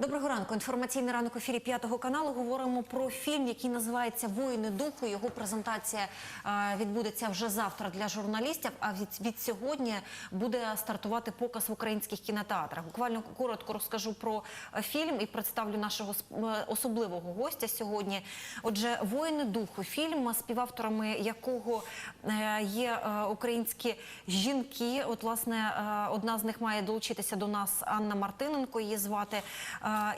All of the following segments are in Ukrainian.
Доброго ранку. Інформаційний ранок ефірі п'ятого каналу. Говоримо про фільм, який називається Воїни духу. Його презентація е, відбудеться вже завтра для журналістів. А від, сьогодні буде стартувати показ в українських кінотеатрах. Буквально коротко розкажу про е, фільм і представлю нашого е, особливого гостя сьогодні. Отже, Воїни духу фільм, співавторами якого є українські жінки. От, власне, одна з них має долучитися до нас Анна Мартиненко, її звати.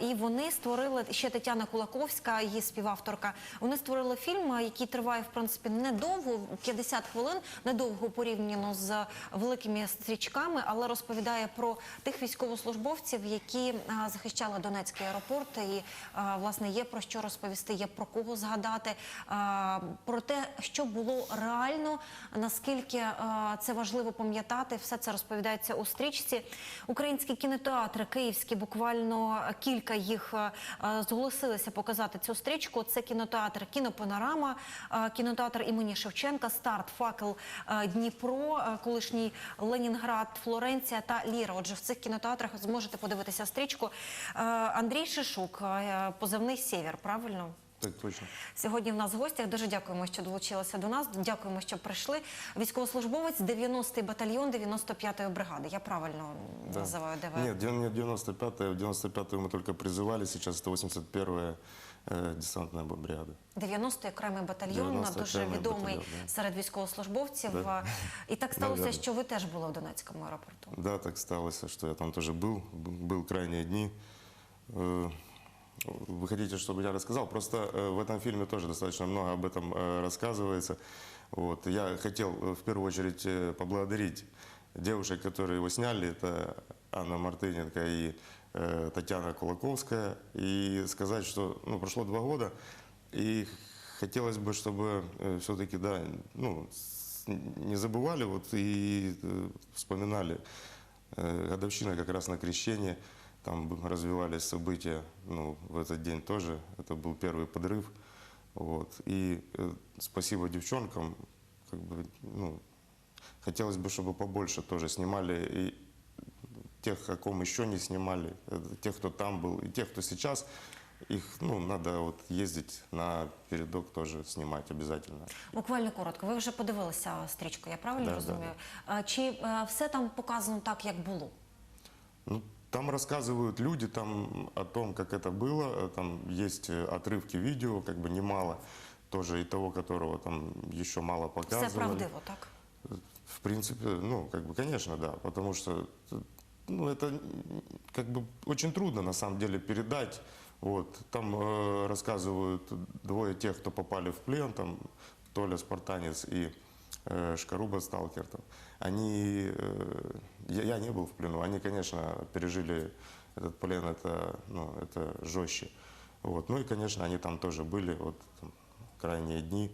І вони створили ще Тетяна Кулаковська, її співавторка. Вони створили фільм, який триває в принципі недовго, 50 хвилин, недовго порівняно з великими стрічками, але розповідає про тих військовослужбовців, які захищали Донецький аеропорт. І власне є про що розповісти, є про кого згадати, про те, що було реально, наскільки це важливо пам'ятати. Все це розповідається у стрічці. Українські кінотеатри київські буквально кілька їх е, е, зголосилися показати цю стрічку. Це кінотеатр Кінопанорама, е, кінотеатр імені Шевченка, старт факел Дніпро, колишній Ленінград, Флоренція та Ліра. Отже, в цих кінотеатрах зможете подивитися стрічку. Андрій Шишук, позивний Сєвєр, правильно? Так точно. Сьогодні в нас в гостях дуже дякуємо, що долучилися до нас. Дякуємо, що прийшли. Військовослужбовець 90-й батальйон 95-ї бригади. Я правильно Да. називаю, де ви? Нет, дев- нет, 95-я. В 95-ю мы только призывали, сейчас это 81-я э, десантная бригада. 90-й окремий батальйон, 90-й дуже окремий відомий батальйон, да. серед військовослужбовців. Да. І так сталося, Да, да, да. що ви теж були в Донецькому аеропорту. Да, так сталося, что я там тоже был, б- был крайние дни. Э, Вы хотите, чтобы я рассказал? Просто э, в этом фильме тоже достаточно много об этом э, рассказывается. Вот. Я хотел э, в первую очередь поблагодарить девушек, которые его сняли. Это Анна Мартыненко и Татьяна Кулаковская. И сказать, что ну, прошло два года, и хотелось бы, чтобы все-таки да, ну, не забывали вот, и вспоминали годовщина как раз на крещение. Там б- развивались события ну, в этот день тоже. Это был первый подрыв. Вот. И э, спасибо девчонкам. Как бы, ну, хотелось бы, чтобы побольше тоже снимали и тех, о ком еще не снимали, э, тех, кто там был, и тех, кто сейчас. Их ну, надо вот ездить на передок тоже снимать обязательно. Буквально коротко. Ви вже подивилися стрічку, я правильно Да, розумію? А Чи е, все там показано так, як було? Ну, там рассказывают люди там о том, как это было. Там есть э, отрывки видео, как бы немало, тоже и того, которого там еще мало показывали. Все правдиво, так? В принципе, ну, как бы, конечно, да, потому что, ну, это как бы очень трудно на самом деле передать. Вот, там э, рассказывают двое тех, кто попали в плен, там Толя Спартанец и э, Шкаруба Сталкер. Там. Они, э, я, я не был в плену, они, конечно, пережили этот плен, это, ну, это жестче. Вот. Ну и, конечно, они там тоже были, вот там, крайние дни,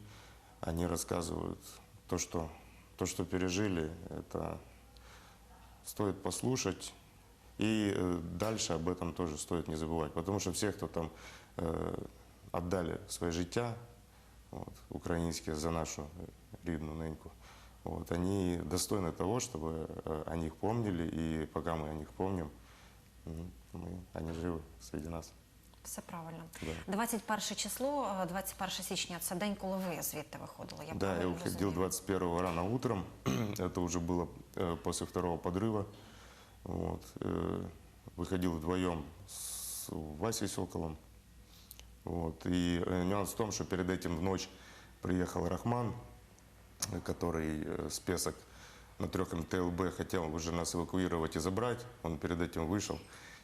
они рассказывают то, что, то, что пережили, это стоит послушать. И э, дальше об этом тоже стоит не забывать. Потому что все, кто там э, отдали своє життя, вот, українське за нашу рідну неньку, вот, они достойны того, чтобы э, о них помнили. И пока мы о них помним, м, мы, они живы среди нас. Все правильно. Да. 21 число, е, 21 січня це день, коли ви звідти виходили. Я да, я правильно уходил розумію? 21 рано утром. Это уже было э, после второго подрыва. Вот. э, Выходил вдвоем с Васей Соколом. Вот. И э, нюанс в том, что перед этим в ночь приехал Рахман, э, который э, с Песок на трех МТЛБ хотел уже нас эвакуировать и забрать. Он перед этим вышел.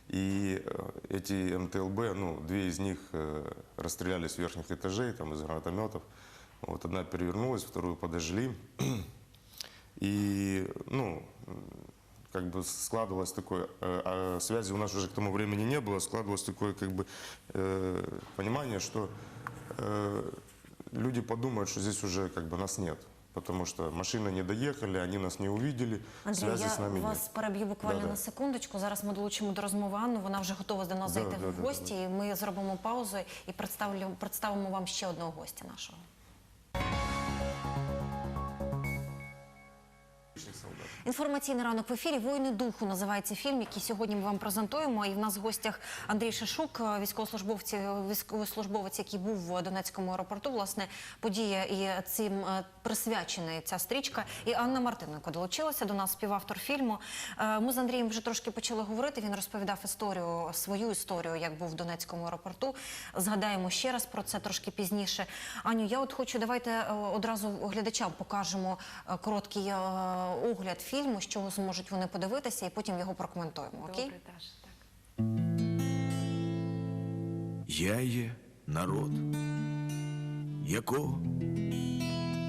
И э, эти МТЛБ, ну, две из них э, расстрелялись с верхних этажей, там, из гранатометов. Вот одна перевернулась, вторую подожгли. И, ну, как бы складывалось такое, а связи у нас уже к тому времени не было, складывалось такое, как бы, понимание, что люди подумают, что здесь уже, как бы, нас нет. Потому что машины не доехали, они нас не увидели, Андрій, связи я с нами вас нет. переб'ю буквально Да-да. на секундочку. Зараз ми долучимо до розмови Анну. Вона вже готова до нас Да, зайти да, в да, гості. І ми зробимо паузу і представлю, представимо вам ще одного гостя нашого. Інформаційний ранок в ефірі Воїни духу називається фільм, який сьогодні ми вам презентуємо. І в нас в гостях Андрій Шишук, військовослужбовець, військовослужбовець, який був в Донецькому аеропорту. Власне, подія і цим е, присвячена ця стрічка. І Анна Мартиненко долучилася до нас, співавтор фільму. Е, Ми з Андрієм вже трошки почали говорити. Він розповідав історію, свою історію, як був в Донецькому аеропорту. Згадаємо ще раз про це трошки пізніше. Аню, я от хочу, давайте е, одразу глядачам покажемо е, короткий е, огляд фільму, що зможуть вони подивитися, і потім його прокоментуємо. Окей? Добре, Даша, так. Я є народ, якого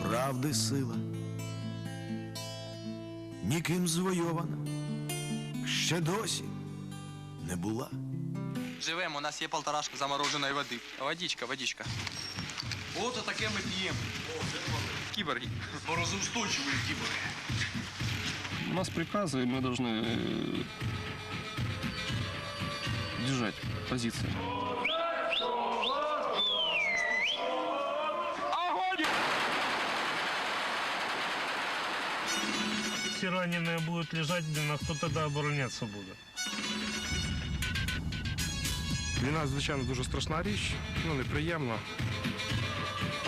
правди сила, ніким звойована, ще досі не була. Живемо, у нас є полторашка замороженої води. Водичка, водичка. От таке ми п'ємо. Кіборги. Морозоустойчиві кібери. У нас приказы, и мы должны э, держать позиции. Все раненые будут лежать, блин, а кто тогда обороняться будет? Війна, звичайно, дуже страшна річ, ну неприємна.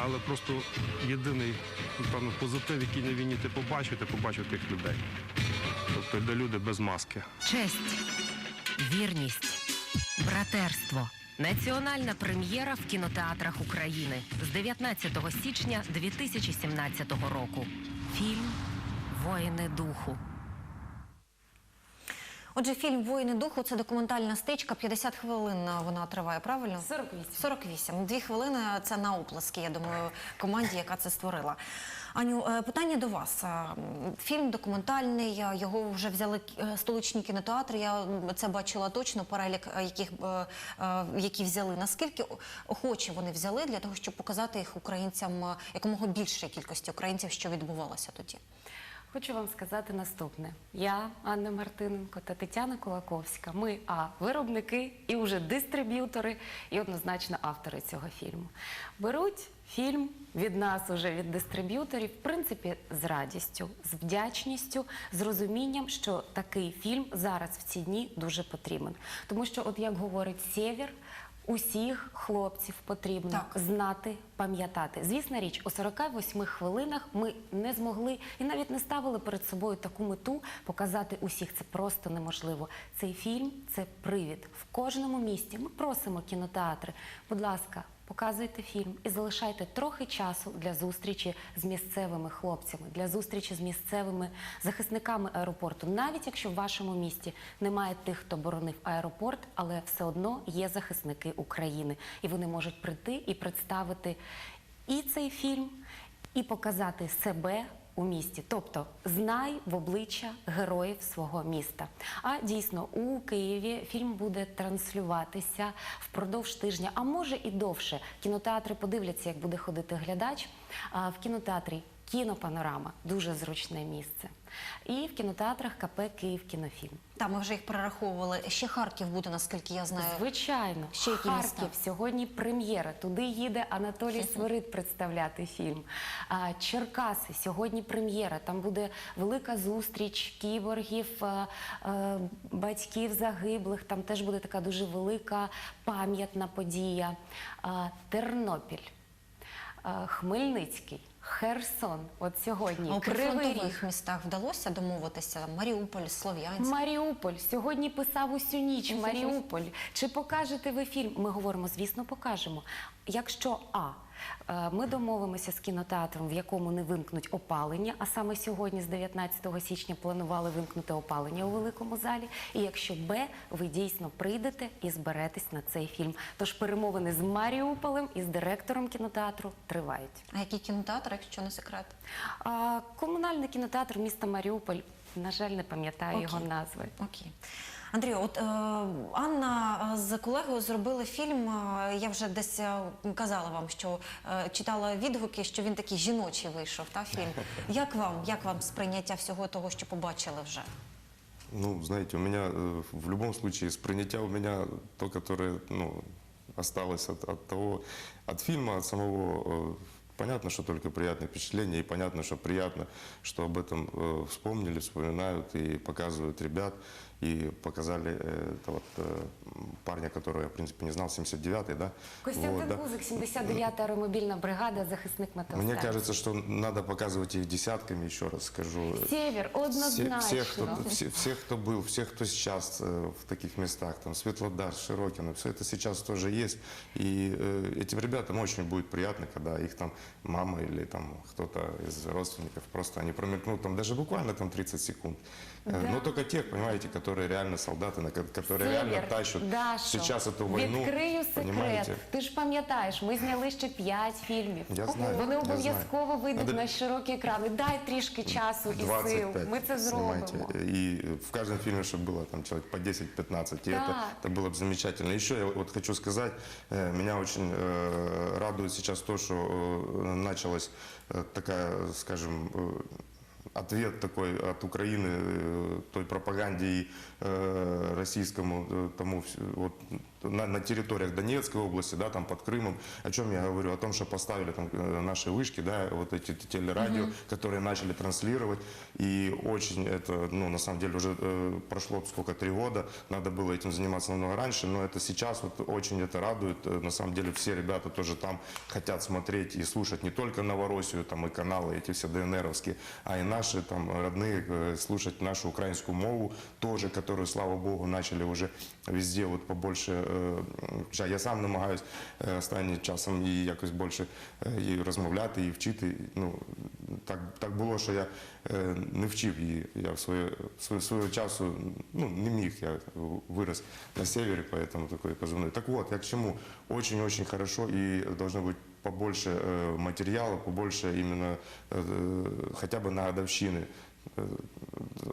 Але просто єдиний, напевно, позитив, який на війні ти побачив, ти побачив тих людей. Тобто де люди без маски. Честь, вірність, братерство. Національна прем'єра в кінотеатрах України з 19 січня 2017 року. Фільм Воїни духу. Отже, фільм Воїни духу це документальна стичка. 50 хвилин вона триває, правильно? 48. 48. Дві хвилини це на оплески, я думаю, команді, яка це створила. Аню, е, питання до вас. Е, Фільм документальний, е, його вже взяли столичні кінотеатри. Я це бачила точно, перелік, яких, які взяли. Наскільки охоче вони взяли для того, щоб показати їх українцям, якомога більшій кількості українців, що відбувалося тоді? Хочу вам сказати наступне: я, Анна Мартиненко та Тетяна Кулаковська. Ми а виробники і вже дистриб'ютори, і однозначно автори цього фільму. Беруть фільм від нас, уже від дистриб'юторів, в принципі, з радістю, з вдячністю, з розумінням, що такий фільм зараз в ці дні дуже потрібен. Тому що, от як говорить Сєвєр, усіх хлопців потрібно Так. знати, пам'ятати. Звісна річ, у 48 хвилинах ми не змогли і навіть не ставили перед собою таку мету показати усіх. Це просто неможливо. Цей фільм це привід в кожному місті. Ми просимо кінотеатри. Будь ласка. Показуйте фільм і залишайте трохи часу для зустрічі з місцевими хлопцями, для зустрічі з місцевими захисниками аеропорту. Навіть якщо в вашому місті немає тих, хто боронив аеропорт, але все одно є захисники України, і вони можуть прийти і представити і цей фільм, і показати себе. У місті, тобто знай в обличчя героїв свого міста. А дійсно у Києві фільм буде транслюватися впродовж тижня, а може і довше. Кінотеатри подивляться, як буде ходити глядач. А в кінотеатрі кінопанорама дуже зручне місце. І в кінотеатрах КП Київ кінофільм. Там ми вже їх перераховували. Ще Харків буде, наскільки я знаю. Звичайно, Ще які Харків міста? сьогодні прем'єра. Туди їде Анатолій Свирид представляти фільм. А, Черкаси сьогодні прем'єра. Там буде велика зустріч кіборгів, а, а, батьків загиблих. Там теж буде така дуже велика пам'ятна подія. А, Тернопіль, а, Хмельницький. Херсон, от сьогодні А у прифронтових містах вдалося домовитися? Маріуполь, Слов'янськ. Маріуполь сьогодні писав усю ніч. Маріуполь. Чи покажете ви фільм? Ми говоримо, звісно, покажемо. Якщо А. е, Ми домовимося з кінотеатром, в якому не вимкнуть опалення, а саме сьогодні, з 19 січня, планували вимкнути опалення у великому залі. І якщо Б, ви дійсно прийдете і зберетесь на цей фільм. Тож перемовини з Маріуполем і з директором кінотеатру тривають. А який кінотеатр, якщо не секрет? А, комунальний кінотеатр міста Маріуполь, на жаль, не пам'ятаю його назви. Окей. Андрію, от е, Анна е, з колегою зробили фільм. е, я вже десь е, казала вам, що е, читала відгуки, що він такий жіночий вийшов. Та фільм. Як вам? Як вам сприйняття всього того, що побачили вже? Ну, знаете, у меня э, в любом случае с принятия у меня то, которое ну, осталось от, от того, от фильма, от самого э, понятно, что только приятные впечатления, и понятно, что приятно, что об этом э, вспомнили, вспоминают и показывают ребят. И показали э, это вот э, парня, которого я, в принципе, не знал, 79-й, да? Костянтин Вот, да. Гузик, 79-та аеромобільна бригада, захисник металостанції. Мне кажется, что надо показывать их десятками, еще раз скажу. Север, Все, однозначно. всех, кто, все, всех, кто был, всех, кто сейчас э, в таких местах, там Светлодар, Широкино, все это сейчас тоже есть. И э, этим ребятам очень будет приятно, когда их там мама или там кто-то из родственников просто они промелькнут там даже буквально там 30 секунд. Э, Да. Но только тех, понимаете, которые реально солдаты, на ко- которые Север, реально тащат Дашо, сейчас эту войну. Відкрию секрет. Понимаете? Ти ж пам'ятаєш, ми зняли ще 5 фільмів. Я знаю, Вони я обов'язково знаю. вийдуть Надо- на широкі екрани. Дай трішки часу і сил. 25 Ми це зробимо. снимайте. И в каждом фильме, чтобы было там человек по 10-15. И это, Так. это было бы замечательно. Еще я вот хочу сказать, э, меня очень э, радует сейчас то, что э, началась э, такая, скажем, э, ответ такой от Украины э, той пропаганде и э, российскому э, тому вс- вот на, на территориях Донецкой области, да, там под Крымом. О чем я говорю? О том, что поставили там э, наши вышки, да, вот эти телерадио, которые начали транслировать. И очень это, ну, на самом деле уже э, прошло сколько, три года. Надо было этим заниматься намного раньше, но это сейчас вот очень это радует. Э, На самом деле все ребята тоже там хотят смотреть и слушать не только Новороссию, там и каналы эти все ДНРовские, а и наши там родные, э, слушать нашу украинскую мову тоже, которую, слава богу, начали уже везде вот побольше. е, хоча Я сам намагаюсь е, останнім часом і якось більше е, і розмовляти, і вчити. Ну, так, так було, що я е, не вчив її. Я в своє, своє, свого часу ну, не міг. Я вирос на севері, поэтому такой позывной. Так вот, я к чему? Очень-очень хорошо и должно быть побольше э, материала, побольше именно э, хотя бы на годовщины э,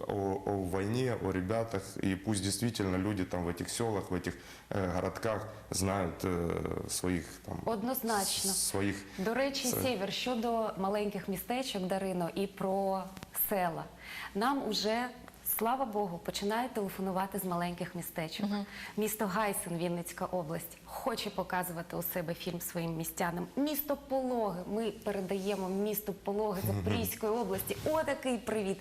о, о войне, о ребятах, и пусть действительно люди там в этих селах, в этих э, городках знают э, своих там Однозначно. с- своих До речі, Це- Сєвєр, щодо маленьких містечок, Дарино, і про села. Нам уже, слава Богу, починають телефонувати з маленьких містечок. Місто Гайсен, Вінницька область, хоче показувати у себе фільм своїм містянам. Місто Пологи. Ми передаємо місто Пологи Запорізької області. Отакий привіт.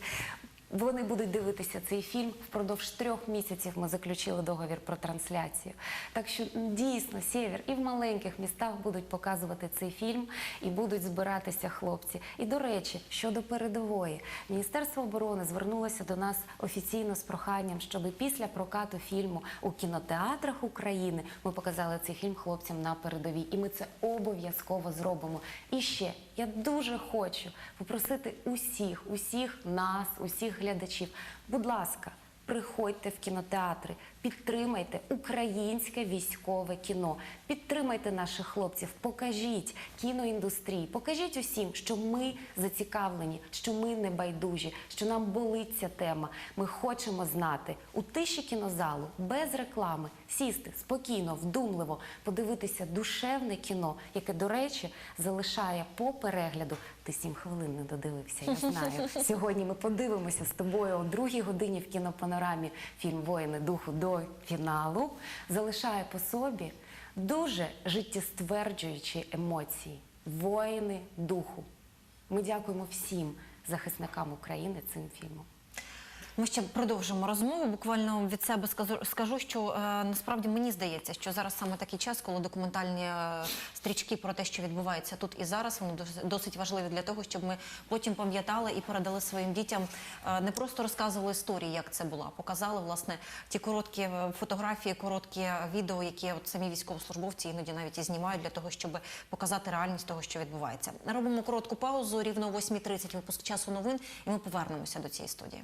Вони будуть дивитися цей фільм впродовж трьох місяців. Ми заключили договір про трансляцію. Так що дійсно сєвєр і в маленьких містах будуть показувати цей фільм і будуть збиратися хлопці. І до речі, щодо передової, Міністерство оборони звернулося до нас офіційно з проханням, щоб після прокату фільму у кінотеатрах України ми показали цей фільм хлопцям на передовій. І ми це обов'язково зробимо. І ще я дуже хочу попросити усіх, усіх нас, усіх глядачів. Будь ласка, приходьте в кінотеатри, підтримайте українське військове кіно, підтримайте наших хлопців, покажіть кіноіндустрії, покажіть усім, що ми зацікавлені, що ми не байдужі, що нам болить ця тема. Ми хочемо знати у тиші кінозалу без реклами сісти спокійно, вдумливо, подивитися душевне кіно, яке, до речі, залишає по перегляду. Ти сім хвилин не додивився, я знаю. Сьогодні ми подивимося з тобою о другій годині в кінопанорамі фільм Воїни духу до фіналу. Залишає по собі дуже життєстверджуючі емоції. Воїни духу. Ми дякуємо всім захисникам України цим фільмом. Ми ще продовжимо розмову. Буквально від себе скажу, що е, насправді мені здається, що зараз саме такий час, коли документальні е, стрічки про те, що відбувається тут і зараз, вони досить важливі для того, щоб ми потім пам'ятали і передали своїм дітям, е, не просто розказували історії, як це було, а показали власне ті короткі фотографії, короткі відео, які самі військовослужбовці іноді навіть і знімають для того, щоб показати реальність того, що відбувається. Робимо коротку паузу. Рівно о 8.30 випуск часу новин, і ми повернемося до цієї студії.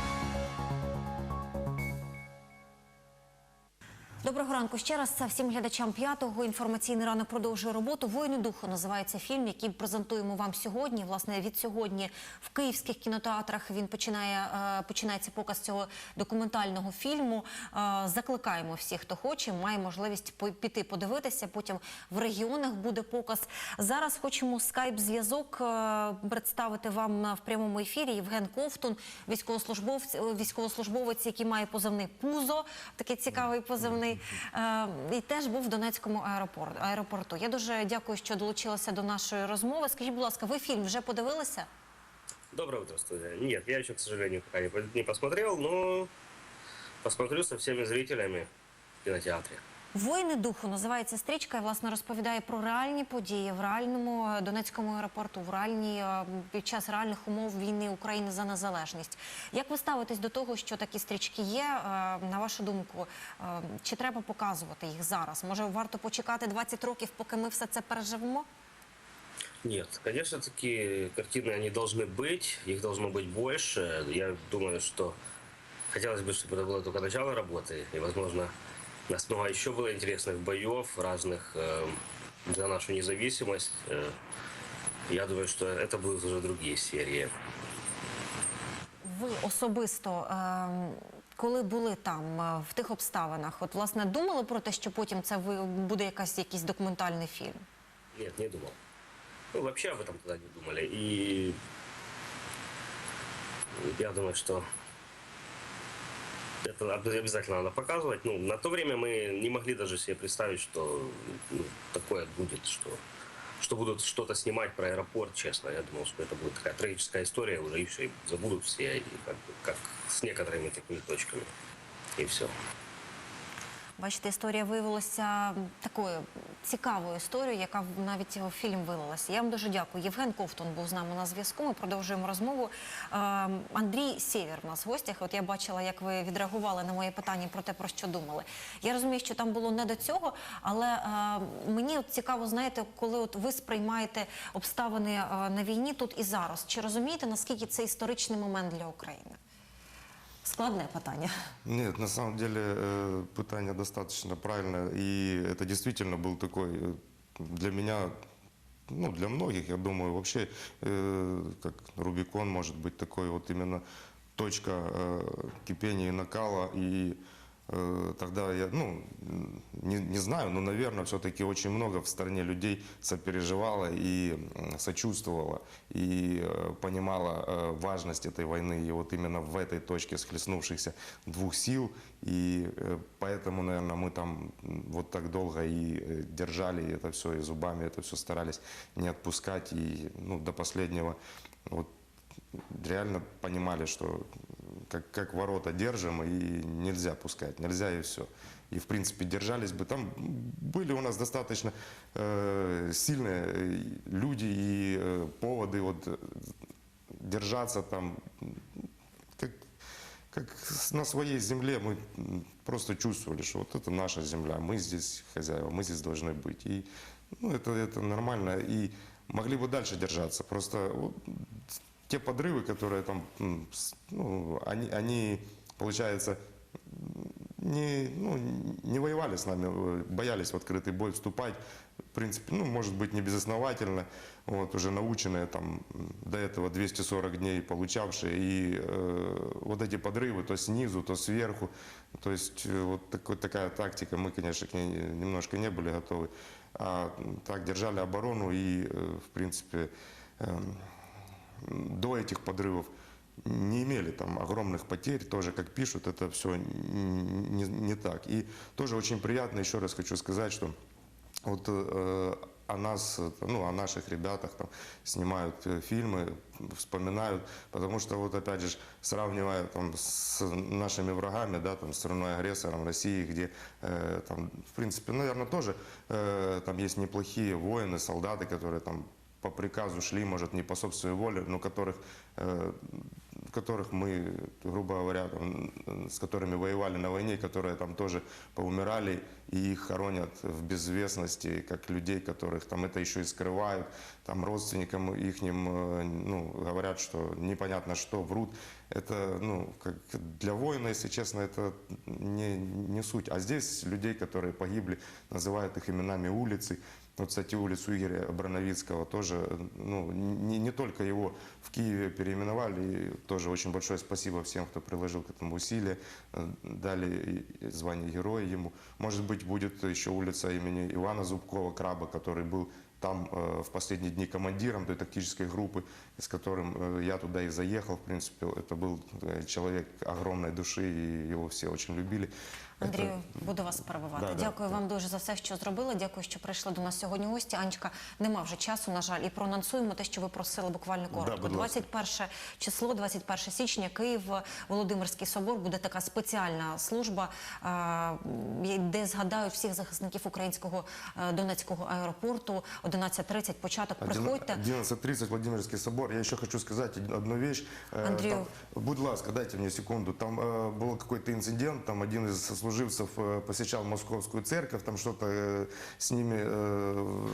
Доброго ранку ще раз всім глядачам п'ятого. Інформаційний ранок продовжує роботу. Воїни духу називається фільм, який презентуємо вам сьогодні. Власне, від сьогодні в київських кінотеатрах він починає е, починається показ цього документального фільму. Е, Закликаємо всіх, хто хоче, має можливість піти подивитися. Потім в регіонах буде показ. Зараз хочемо скайп-зв'язок е, представити вам в прямому ефірі. Євген Ковтун, військовослужбовець, військовослужбовець, який має позивний Пузо. Такий цікавий позивний. Е, І теж був в Донецькому аеропорту. Я дуже дякую, що долучилися до нашої розмови. Скажіть, будь ласка, ви фільм вже подивилися? Доброе утро, студия. Нет, я еще, к сожалению, пока не, по- не посмотрел, но посмотрю со всеми зрителями в кинотеатре. Воїни духу називається стрічка і власне розповідає про реальні події в реальному е, Донецькому аеропорту, в реальній е, під час реальних умов війни України за незалежність. Як ви ставитесь до того, що такі стрічки є? Е, На вашу думку, е, чи треба показувати їх зараз? Може, варто почекати 20 років, поки ми все це переживемо? Нет, конечно, такие картины, они должны быть, их должно быть больше. Я думаю, что хотелось бы, чтобы это было только начало работы, и, возможно, основа еще было интересных боев, разных э, за нашу независимость. Э, я думаю, что это будут уже другие серии. Ви особисто, е, коли були там е, в тих обставинах, от власне думали про те, що потім це ви- буде якась якийсь документальний фільм? Нет, не думал. Ну, вообще об этом тогда не думали. И я думаю, что это об- обязательно надо показывать. Ну, на то время мы не могли даже себе представить, что ну, такое будет, что, что будут что-то снимать про аэропорт, честно. Я думал, что это будет такая трагическая история уже, и все, и забудут все, и как, как с некоторыми такими точками. И все. Бачите, історія виявилася такою цікавою історією, яка в- навіть у фільм вилилася. Я вам дуже дякую. Євген Ковтун був з нами на зв'язку. Ми продовжуємо розмову. Е, Андрій Сєвєр у нас в гостях. От я бачила, як ви відреагували на моє питання про те, про що думали. Я розумію, що там було не до цього, але е, мені цікаво, знаєте, коли от ви сприймаєте обставини е, на війні тут і зараз. Чи розумієте, наскільки це історичний момент для України? Складне питання. Нет, на самом деле э, пытание достаточно правильное, и это действительно был такой э, для меня, ну для многих, я думаю, вообще э, как Рубикон может быть такой вот именно точка э, кипения и накала и э, Тогда я, ну, не, не знаю, но, наверное, все-таки очень много в стране людей сопереживало и сочувствовало, и э, понимало э, важность этой войны. И вот именно в этой точке схлестнувшихся двух сил. И э, поэтому, наверное, мы там вот так долго и э, держали это все, и зубами это все старались не отпускать. И ну, до последнего вот реально понимали, что как, как ворота держим, и нельзя пускать, нельзя и все. И, в принципе, держались бы. Там были у нас достаточно э, сильные э, люди и э, поводы вот, э, держаться там, как, как на своей земле мы просто чувствовали, что вот это наша земля, мы здесь хозяева, мы здесь должны быть. И ну, это, это нормально. И могли бы дальше держаться. Просто вот те подрывы, которые там, ну, они, они, получается, не, ну, не воевали с нами, э, боялись в открытый бой вступать. В принципе, ну, может быть, не безосновательно, вот, уже наученные там до этого 240 дней получавшие. И э, вот эти подрывы то снизу, то сверху. То есть э, вот такой, такая тактика, мы, конечно, к ней немножко не были готовы. А так держали оборону и, э, в принципе, эм, до этих подрывов не имели там огромных потерь, тоже, как пишут, это все не, не так. И тоже очень приятно, еще раз хочу сказать, что вот э, о нас, ну, о наших ребятах там снимают э, фильмы, вспоминают, потому что вот опять же, сравнивая там с нашими врагами, да, там, страной агрессором России, где э, там, в принципе, наверное, тоже э, там есть неплохие воины, солдаты, которые там по приказу шли, может, не по собственной воле, но которых, э, которых мы, грубо говоря, там, э, с которыми воевали на войне, которые там тоже поумирали, и их хоронят в безвестности, как людей, которых там это еще и скрывают, там родственникам их ну, говорят, что непонятно что, врут. Это, ну, как для воина, если честно, это не, не суть. А здесь людей, которые погибли, называют их именами улицы. Вот, кстати, улицу Игоря Броновицкого тоже, ну, не, не только его в Киеве переименовали, и тоже очень большое спасибо всем, кто приложил к этому усилия, Э, дали и звание героя ему. Может быть, будет еще улица имени Ивана Зубкова, Краба, который был там э, в последние дни командиром той тактической группы, с которым э, я туда и заехал, в принципе, это был э, человек огромной души, и его все очень любили. Андрію, буду вас перебивати. Да, да, Дякую да. вам дуже за все, що зробили. Дякую, що прийшли до нас сьогодні. Гості Анечка, нема вже часу, на жаль, і проанонсуємо те, що ви просили буквально коротко. будь ласка. 21 число, 21 січня, Київ, Володимирський собор буде така спеціальна служба, е, де згадають всіх захисників українського е, Донецького аеропорту. 11.30 початок. Приходьте. 11.30 Владимирский собор. Я еще хочу сказать одну вещь. Э, Андрей. там, будь ласка, дайте мне секунду. Там э, был какой-то инцидент, там один из сослуживцев э, посещал московскую церковь, там что-то э, с ними, э,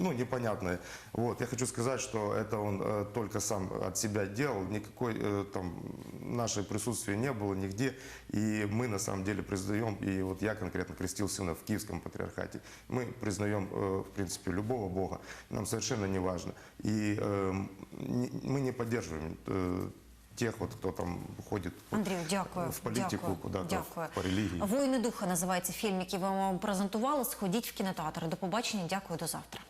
ну, непонятное. Вот, я хочу сказать, что это он э, только сам от себя делал, никакой э, там наше присутствие не было нигде, и мы на самом деле признаем, и вот я конкретно крестил сына в Киевском патриархате, мы признаем, э, в принципе, любого Бога, нам совершенно не важно. И э, не- мы не поддерживаем э, от хто там ходит Андрію, дякую. в політику, дякую, дякую. по релігію. Воїни духа називається фільм, який ви вам презентували. Сходіть в кінотеатр. До побачення. Дякую. До завтра.